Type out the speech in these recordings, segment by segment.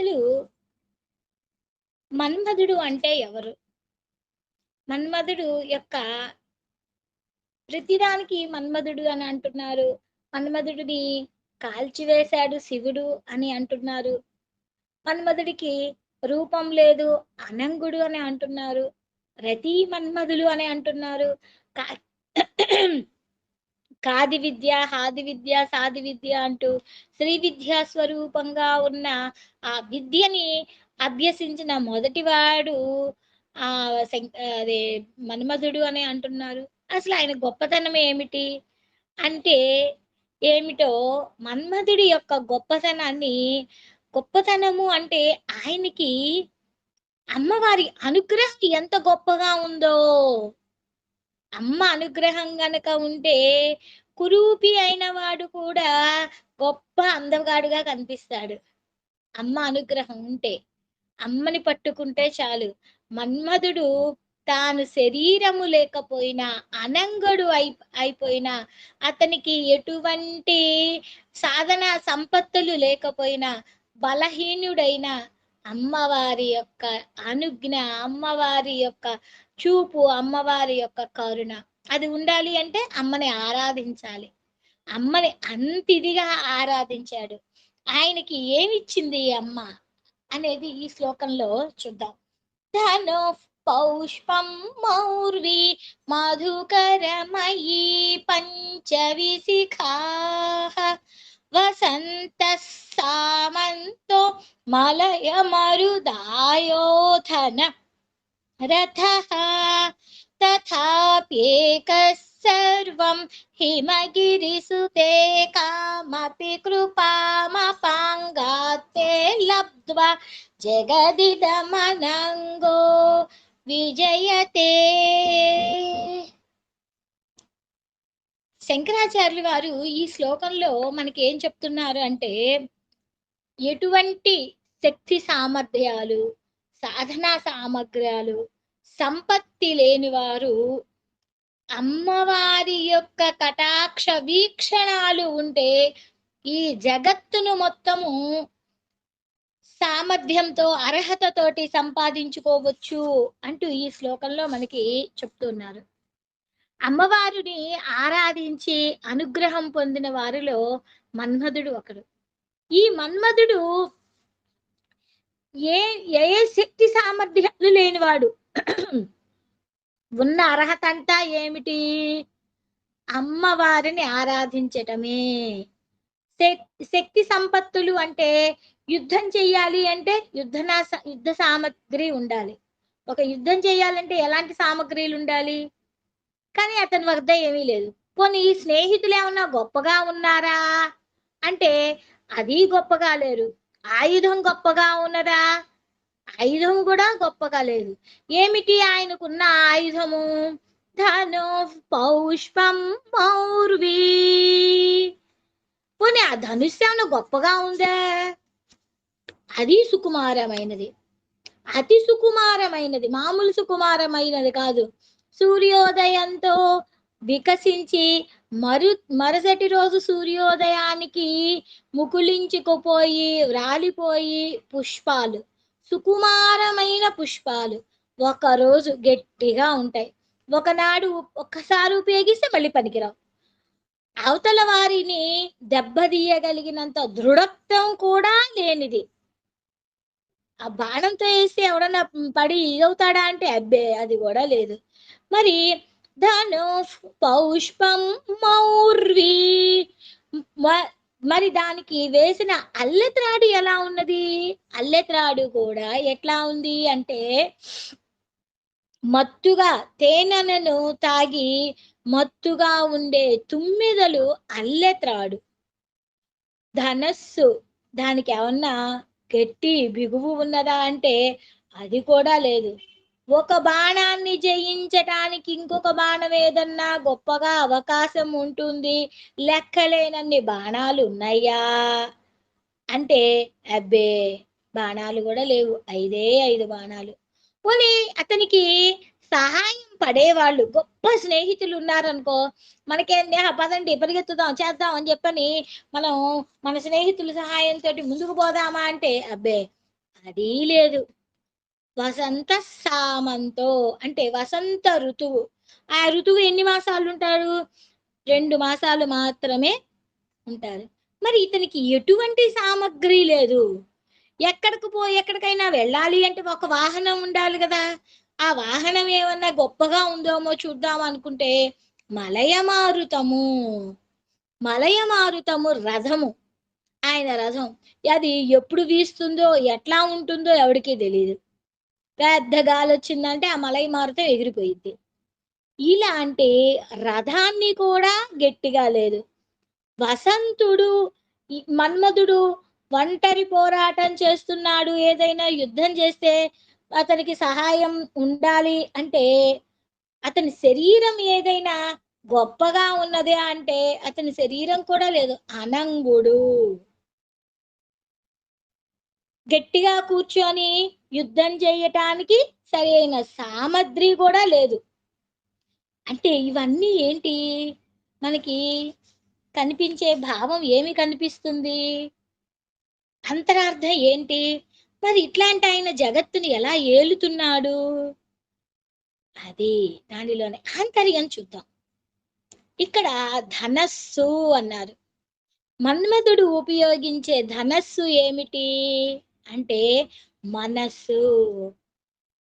అసలు మన్మధుడు అంటే ఎవరు? మన్మధుడు యొక్క ప్రతిదానికి మన్మధుడు అని అంటున్నారు. మన్మధుడిని కాల్చివేశాడు శివుడు అని అంటున్నారు. మన్మధుడికి రూపం లేదు అనంగుడు అని అంటున్నారు. రతి మన్మధులు అని అంటున్నారు. కా- కాది విద్య హాది విద్య సాది విద్య అంటూ శ్రీ విద్యా స్వరూపంగా ఉన్న ఆ విద్యని అభ్యసించిన మొదటివాడు ఆ అదే మన్మధుడు అని అంటున్నారు. అసలు ఆయన గొప్పతనం ఏమిటి? అంటే ఏమిటో మన్మధుడి యొక్క గొప్పతనాన్ని గొప్పతనము అంటే ఆయనకి అమ్మవారి అనుగ్రహం ఎంత గొప్పగా ఉందో. అమ్మ అనుగ్రహం గనక ఉంటే కురూపి అయిన వాడు కూడా గొప్ప అందగాడుగా కనిపిస్తాడు. అమ్మ అనుగ్రహం ఉంటే అమ్మని పట్టుకుంటే చాలు. మన్మధుడు తాను శరీరము లేకపోయినా అనంగడు అయి అయిపోయినా అతనికి ఎటువంటి సాధన సంపత్తులు లేకపోయినా బలహీనుడైనా అమ్మవారి యొక్క అనుజ్ఞ అమ్మవారి యొక్క చూపు అమ్మవారి యొక్క కరుణ. అది ఉండాలి అంటే అమ్మని ఆరాధించాలి. అమ్మని అంతిదిగా ఆరాధించాడు. ఆయనకి ఏమిచ్చింది ఈ అమ్మ అనేది ఈ శ్లోకంలో చూద్దాం. ధను పౌష్పం మౌర్వి మధుకరమయీ పంచవిశిఖా वसन्तः सामन्तो मलयमरुदायोधन। रथः तथाप्येकः सर्वं हिमगिरिसुते कामपि कृपामपाङ्गात्ते लब्ध्वा जगदिदमनङ्गो विजय శంకరాచార్యులు వారు ఈ శ్లోకంలో మనకి ఏం చెప్తున్నారు అంటే ఎటువంటి శక్తి సామర్థ్యాలు సాధనా సామగ్రాలు సంపత్తి లేని వారు అమ్మవారి యొక్క కటాక్ష వీక్షణాలు ఉంటే ఈ జగత్తును మొత్తము సామర్థ్యంతో అర్హతతోటి సంపాదించుకోవచ్చు అంటూ ఈ శ్లోకంలో మనకి చెప్తున్నారు. అమ్మవారిని ఆరాధించి అనుగ్రహం పొందిన వారిలో మన్మధుడు ఒకడు. ఈ మన్మధుడు ఏ ఏ శక్తి సామర్థ్యాలు లేనివాడు? ఉన్న అర్హత అంతా ఏమిటి? అమ్మవారిని ఆరాధించటమే. శక్తి సంపత్తులు అంటే యుద్ధం చెయ్యాలి అంటే యుద్ధనా యుద్ధ సామగ్రి ఉండాలి. ఒక యుద్ధం చేయాలంటే ఎలాంటి సామగ్రిలు ఉండాలి? కానీ అతని వద్ద ఏమీ లేదు. పోనీ స్నేహితులు ఏమన్నా గొప్పగా ఉన్నారా? అంటే అది గొప్పగా లేరు. ఆయుధం గొప్పగా ఉన్నదా? ఆయుధం కూడా గొప్పగా లేదు. ఏమిటి ఆయనకున్న ఆయుధము? ధను పౌష్పం మౌర్వి పోనీ ఆ ధనుస్సు ఏమన్నా గొప్పగా ఉందా? అది సుకుమారమైనది. అతి సుకుమారమైనది. మామూలు సుకుమారమైనది కాదు. సూర్యోదయంతో వికసించి మరు మరుసటి రోజు సూర్యోదయానికి ముకులించుకుపోయి రాలిపోయి పుష్పాలు సుకుమారమైన పుష్పాలు ఒక రోజు గట్టిగా ఉంటాయి. ఒకనాడు ఒక్కసారి ఉపయోగిస్తే మళ్ళీ పనికిరావు. అవతల వారిని దెబ్బతీయగలిగినంత దృఢత్వం కూడా లేనిది. ఆ బాణంతో వేసి ఎవడన్నా పడి ఇదవుతాడా అంటే అబ్బే అది కూడా లేదు. మరి ధను పౌష్పం మౌర్వి. మ- మరి దానికి వేసిన అల్లెత్రాడు ఎలా ఉన్నది? అల్లెత్రాడు కూడా ఎట్లా ఉంది అంటే మత్తుగా తేనెను తాగి మత్తుగా ఉండే తుమ్మిదలు అల్లెత్రాడు. ధనస్సు దానికి ఏమన్నా గట్టి బిగువు ఉన్నదా అంటే అది కూడా లేదు. ఒక బాణాన్ని జయించటానికి ఇంకొక బాణం ఏదన్నా గొప్పగా అవకాశం ఉంటుంది. లెక్కలేనన్ని బాణాలు ఉన్నాయా? అంటే అబ్బే బాణాలు కూడా లేవు. ఐదే ఐదు బాణాలు. పోనీ అతనికి సహాయం పడేవాళ్ళు గొప్ప స్నేహితులు ఉన్నారనుకో మనకేంది "ఆ, పదండి పరిగెత్తుదాం చేద్దాం అని చెప్పని మనం మన స్నేహితుల సహాయంతో ముందుకు పోదామా అంటే అబ్బే అది లేదు. వసంత సామంతో అంటే వసంత ఋతువు. ఆ ఋతువు ఎన్ని మాసాలు ఉంటారు? రెండు మాసాలు మాత్రమే ఉంటారు. మరి ఇతనికి ఎటువంటి సామగ్రి లేదు. ఎక్కడికి పో ఎక్కడికైనా వెళ్ళాలి అంటే ఒక వాహనం ఉండాలి కదా. ఆ వాహనం ఏమన్నా గొప్పగా ఉందేమో చూద్దాం అనుకుంటే మలయమారుతము. మలయమారుతము రథము. ఆయన రథం. అది ఎప్పుడు వీస్తుందో ఎట్లా ఉంటుందో ఎవరికీ తెలియదు పెద్ద గాలి వచ్చిందంటే ఆ మలై మారుతం ఎగిరిపోయింది ఇలాంటి రథాన్ని కూడా గట్టిగా లేదు. వసంతుడు మన్మధుడు ఒంటరి పోరాటం చేస్తున్నాడు. ఏదైనా యుద్ధం చేస్తే అతనికి సహాయం ఉండాలి అంటే అతని శరీరం ఏదైనా గొప్పగా ఉన్నదే అంటే అతని శరీరం కూడా లేదు. అనంగుడు. గట్టిగా కూర్చొని యుద్ధం చేయటానికి సరైన సామగ్రి కూడా లేదు. అంటే ఇవన్నీ ఏంటి? మనకి కనిపించే భావం ఏమి కనిపిస్తుంది? అంతరార్థం ఏంటి? మరి ఇట్లాంటి ఆయన జగత్తుని ఎలా ఏలుతున్నాడు? అది దానిలోనే ఆంతర్యం చూద్దాం. ఇక్కడ ధనస్సు అన్నారు. మన్మధుడు ఉపయోగించే ధనస్సు ఏమిటి? అంటే మనస్సు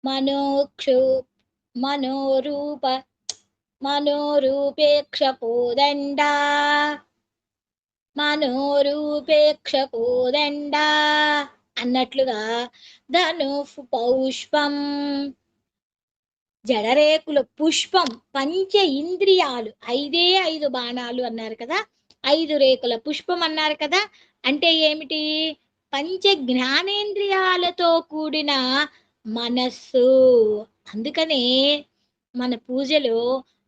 మనోక్షు మనోరూప మనోరూపేక్ష పోదండ మనోరూపేక్ష పోదండ అన్నట్లుగా ధను పౌష్పం జడరేకుల పుష్పం పంచ ఇంద్రియాలు ఐదే ఐదు బాణాలు అన్నారు కదా ఐదు రేకుల పుష్పం అన్నారు కదా అంటే ఏమిటి? పంచ జ్ఞానేంద్రియాలతో కూడిన మనస్సు. అందుకనే మన పూజలో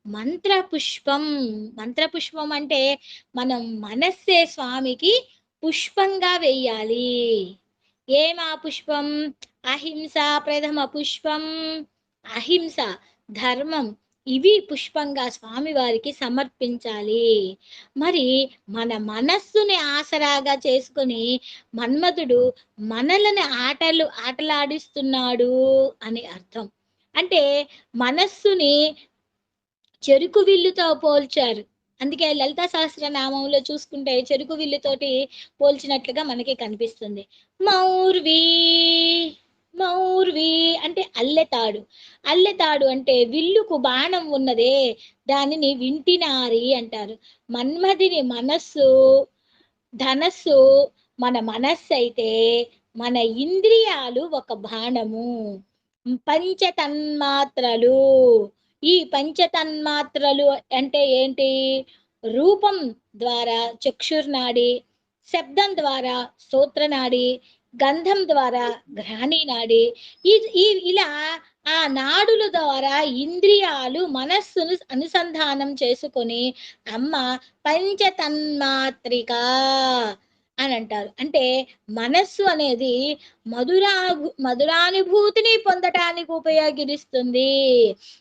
మంత్ర పుష్పం మంత్ర పుష్పం అంటే మనం మనస్సే స్వామికి పుష్పంగా వెయ్యాలి ఏమా పుష్పం? అహింస ప్రథమ పుష్పం. అహింస ధర్మం. ఇవి పుష్పంగా స్వామి వారికి సమర్పించాలి. మరి మన మనస్సుని ఆసరాగా చేసుకొని మన్మధుడు మనలని ఆటలు ఆటలాడిస్తున్నాడు అని అర్థం. అంటే మనస్సుని చెరుకు విల్లుతో పోల్చారు. అందుకే లలితా సహస్రనామంలో చూసుకుంటే చెరుకు విల్లుతోటి పోల్చినట్లుగా మనకి కనిపిస్తుంది. మౌర్వి! మౌర్వి అంటే అల్లెతాడు. అల్లెతాడు అంటే విల్లుకు బాణం ఉన్నదే దానిని వింటినారి అంటారు. మన్మధిని మనస్సు ధనస్సు మన మనస్సు అయితే మన ఇంద్రియాలు ఒక బాణము. పంచతన్మాత్రలు. ఈ పంచతన్మాత్రలు అంటే ఏంటి? రూపం ద్వారా చక్షుర్నాడి శబ్దం ద్వారా స్తోత్రనాడి గంధం ద్వారా ఘ్రాణి నాడి ఈ ఈ- ఇలా ఆ నాడుల ద్వారా ఇంద్రియాలు మనస్సును అనుసంధానం చేసుకొని అమ్మ పంచతన్మాత్రిక అని అంటారు. అంటే మనస్సు అనేది మధురా మధురానుభూతిని పొందటానికి ఉపయోగిస్తుంది.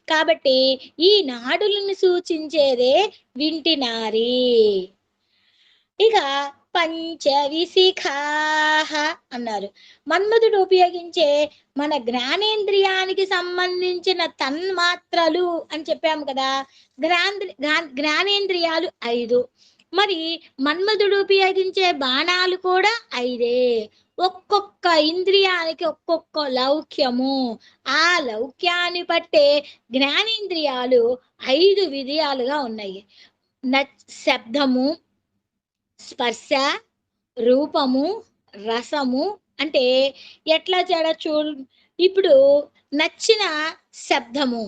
కాబట్టి ఈ నాడులను సూచించేదే వింటినారి ఇక పంచవిశిఖాహ అన్నారు. మన్మధుడు ఉపయోగించే మన జ్ఞానేంద్రియానికి సంబంధించిన తన్మాత్రలు అని చెప్పాము కదా. జ్ఞాంద్రి జ్ఞానేంద్రియాలు ఐదు. మరి మన్మధుడు ఉపయోగించే బాణాలు కూడా ఐదే. ఒక్కొక్క ఇంద్రియానికి ఒక్కొక్క లౌక్యము. ఆ లౌక్యాన్ని బట్టే జ్ఞానేంద్రియాలు ఐదు విధయాలుగా ఉన్నాయి. న శబ్దము స్పర్శ రూపము రసము అంటే ఎట్లా చేయడచ్చు ఇప్పుడు నచ్చిన శబ్దము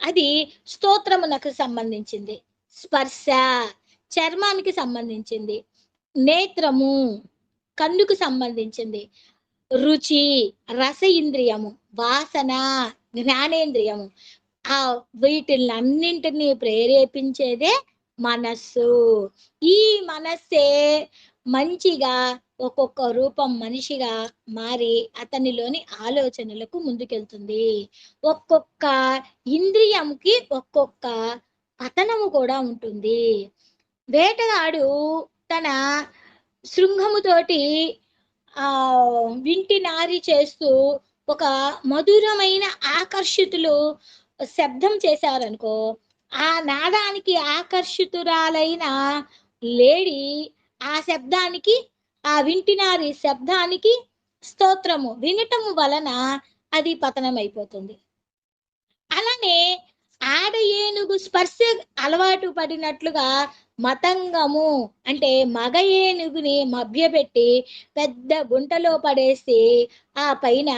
అది స్తోత్రమునకు సంబంధించింది. స్పర్శ చర్మానికి సంబంధించింది. నేత్రము కన్నుకు సంబంధించింది. రుచి రస ఇంద్రియము వాసన జ్ఞానేంద్రియము ఆ వీటిలన్నింటినీ ప్రేరేపించేదే మనస్సు. ఈ మనస్సే మంచిగా ఒక్కొక్క రూపం మనిషిగా మారి అతనిలోని ఆలోచనలకు ముందుకెళ్తుంది. ఒక్కొక్క ఇంద్రియంకి ఒక్కొక్క పతనము కూడా ఉంటుంది. వేటగాడు తన శృంగముతోటి ఆ వింటి నారి చేస్తూ ఒక మధురమైన ఆకర్షితులు శబ్దం చేశారనుకో ఆ నాదానికి ఆకర్షితురాలైన లేడీ ఆ శబ్దానికి ఆ వింటినారి శబ్దానికి స్తోత్రము వినటము వలన అది పతనమైపోతుంది. అలానే ఆడ ఏనుగు స్పర్శ అలవాటు పడినట్లుగా మతంగము అంటే మగ ఏనుగుని మభ్యపెట్టి పెద్ద గుంటలో పడేసి ఆ పైన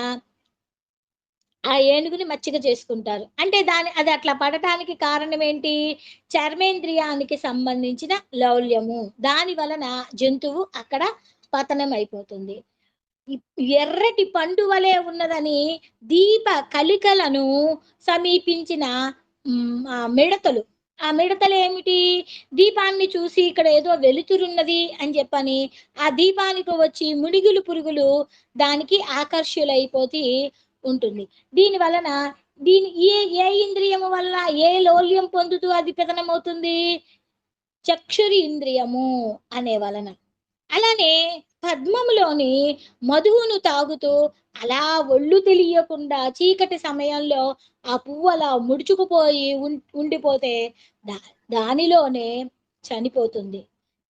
ఆ ఏనుగుని మచ్చిక చేసుకుంటారు. అంటే దాని అది అట్లా పడటానికి కారణం ఏంటి? చర్మేంద్రియానికి సంబంధించిన లౌల్యము. దాని వలన జంతువు అక్కడ పతనం అయిపోతుంది. ఎర్రటి పండు వలె ఉన్నదని దీప కలికలను సమీపించిన మిడతలు. ఆ మిడతలు ఏమిటి? దీపాన్ని చూసి ఇక్కడ ఏదో వెలుతురున్నది అని చెప్పని ఆ దీపానికి వచ్చి ముడిగులు పురుగులు దానికి ఆకర్షులైపోతే ఉంటుంది. దీని వలన దీని ఏ ఏ ఇంద్రియము వల్ల ఏ లోల్యం పొందుతూ అది పతనమవుతుంది చక్షురి ఇంద్రియము అనే వలన. అలానే పద్మములోని మధువును తాగుతూ అలా ఒళ్ళు తెలియకుండా చీకటి సమయంలో ఆ పువ్వు అలా ముడుచుకుపోయి ఉం- ఉండిపోతే దా దానిలోనే చనిపోతుంది.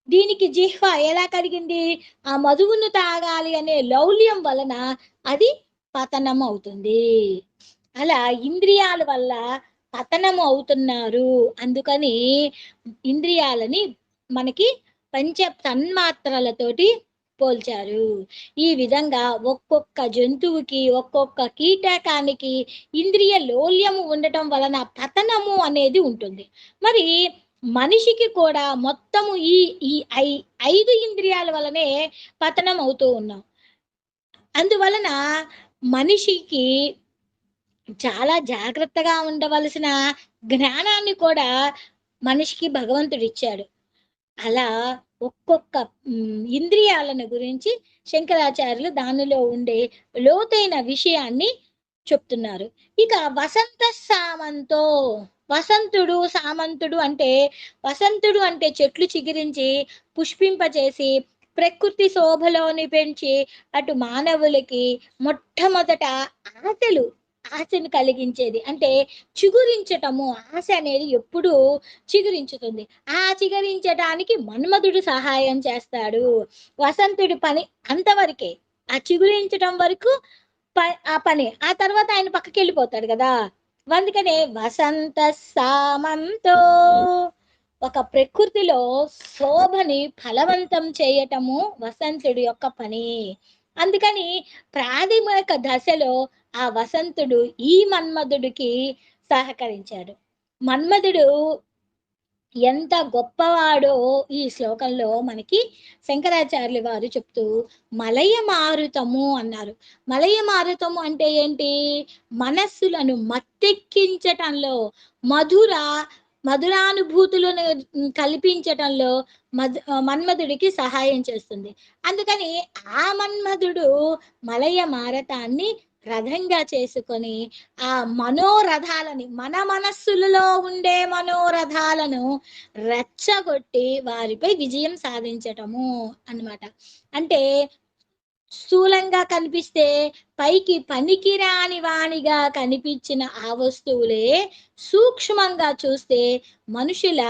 దీనికి జిహ్వ ఎలా కలిగింది? ఆ మధువును తాగాలి అనే లౌల్యం వలన అది పతనం అవుతుంది. అలా ఇంద్రియాల వల్ల పతనం అవుతున్నారు. అందుకని ఇంద్రియాలని మనకి పంచ తన్మాత్రలతోటి పోల్చారు. ఈ విధంగా ఒక్కొక్క జంతువుకి ఒక్కొక్క కీటకానికి ఇంద్రియ లోల్యము ఉండటం వలన పతనము అనేది ఉంటుంది. మరి మనిషికి కూడా మొత్తము ఈ ఈ ఐ ఐదు ఇంద్రియాల వలనే పతనం అవుతూ ఉన్నాం. అందువలన మనిషికి చాలా జాగ్రత్తగా ఉండవలసిన జ్ఞానాన్ని కూడా మనిషికి భగవంతుడు ఇచ్చాడు. అలా ఒక్కొక్క ఇంద్రియాలను గురించి శంకరాచార్యులు దానిలో ఉండే లోతైన విషయాన్ని చెప్తున్నారు. ఇక వసంత సామంతో వసంతుడు సామంతుడు అంటే వసంతుడు అంటే చెట్లు చిగిరించి పుష్పింపచేసి ప్రకృతి శోభలోని పెంచి అటు మానవులకి మొట్టమొదట ఆశలు ఆశను కలిగించేది. అంటే చిగురించటము ఆశ అనేది ఎప్పుడూ చిగురించుతుంది. ఆ చిగురించడానికి మన్మధుడు సహాయం చేస్తాడు. వసంతుడి పని అంతవరకే. ఆ చిగురించటం వరకు ప- ఆ పని. ఆ తర్వాత ఆయన పక్కకి వెళ్ళిపోతాడు కదా. అందుకనే వసంత సామంతో ఒక ప్రకృతిలో శోభని ఫలవంతం చేయటము వసంతుడి యొక్క పని. అందుకని ప్రాథమిక దశలో ఆ వసంతుడు ఈ మన్మధుడికి సహకరించాడు. మన్మధుడు ఎంత గొప్పవాడో ఈ శ్లోకంలో మనకి శంకరాచార్యులు వారు చెప్తూ మలయ మారుతము అన్నారు. మలయ మారుతము అంటే ఏంటి? మనస్సులను మత్తెక్కించటంలో మధుర మధురానుభూతులను కల్పించటంలో మధు మన్మధుడికి సహాయం చేస్తుంది. అందుకని ఆ మన్మధుడు మలయ మారతాన్ని రథంగా చేసుకొని ఆ మనోరథాలని మన మనస్సులలో ఉండే మనోరథాలను రెచ్చగొట్టి వారిపై విజయం సాధించటము అన్నమాట. అంటే స్థూలంగా కనిపిస్తే పైకి పనికిరాని వాణిగా కనిపించిన ఆ వస్తువులే సూక్ష్మంగా చూస్తే మనుషుల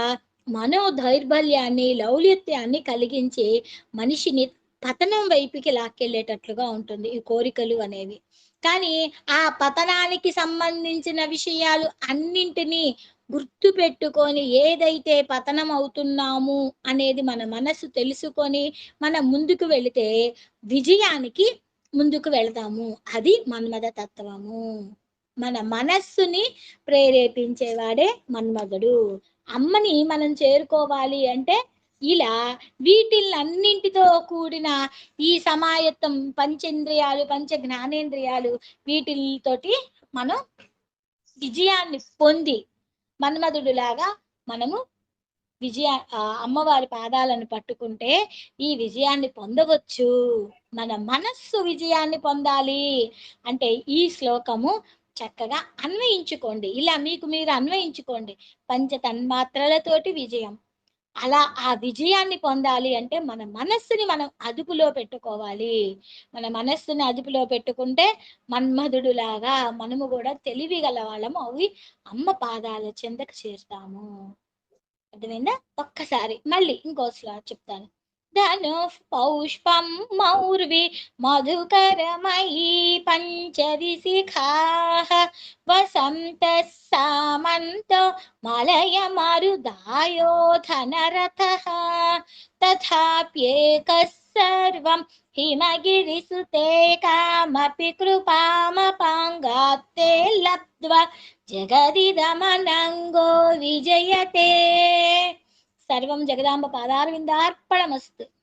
మనోదౌర్బల్యాన్ని లౌల్యత్యాన్ని కలిగించి మనిషిని పతనం వైపుకి లాక్కెళ్ళేటట్లుగా ఉంటుంది ఈ కోరికలు అనేవి. కానీ ఆ పతనానికి సంబంధించిన విషయాలు అన్నింటినీ గుర్తు పెట్టుకొని ఏదైతే పతనం అవుతున్నాము అనేది మన మనసు తెలుసుకొని మనం ముందుకు వెళితే విజయానికి ముందుకు వెళతాము. అది మన్మద తత్వము. మన మనస్సుని ప్రేరేపించేవాడే మన్మధుడు. అమ్మని మనం చేరుకోవాలి అంటే ఇలా వీటిలన్నింటితో కూడిన ఈ సమాయత్తం పంచేంద్రియాలు పంచ జ్ఞానేంద్రియాలు వీటితోటి మనం విజయాన్ని పొంది మన్మధుడు లాగా మనము విజయ అమ్మవారి పాదాలను పట్టుకుంటే ఈ విజయాన్ని పొందవచ్చు. మన మనస్సు విజయాన్ని పొందాలి అంటే ఈ శ్లోకము చక్కగా అన్వయించుకోండి. ఇలా మీకు మీరు అన్వయించుకోండి. పంచ తన్మాత్రలతోటి విజయం. అలా ఆ విజయాన్ని పొందాలి అంటే మన మనస్సుని మనం అదుపులో పెట్టుకోవాలి. మన మనస్సుని అదుపులో పెట్టుకుంటే మన్మధుడు లాగా మనము కూడా తెలివి గల వాళ్ళము అవి అమ్మ పాదాల చెందకు చేరుతాము. అర్థమైందా? ఒక్కసారి మళ్ళీ ఇంకో చెప్తాను. ధను పౌష్పం మౌర్వి మధుకరమయీ పంచది శిఖాః వసంత సామంతో మలయ మరుదాయో ధనరథः తథాప్యేకः సర్వం హిమగిరిసుతే కామపి కృపామపాంగాత్తే లబ్ధ్వా జగదిదమనంగో విజయతే సర్వం జగదాంబ పాదారవిందార్పణమస్తు.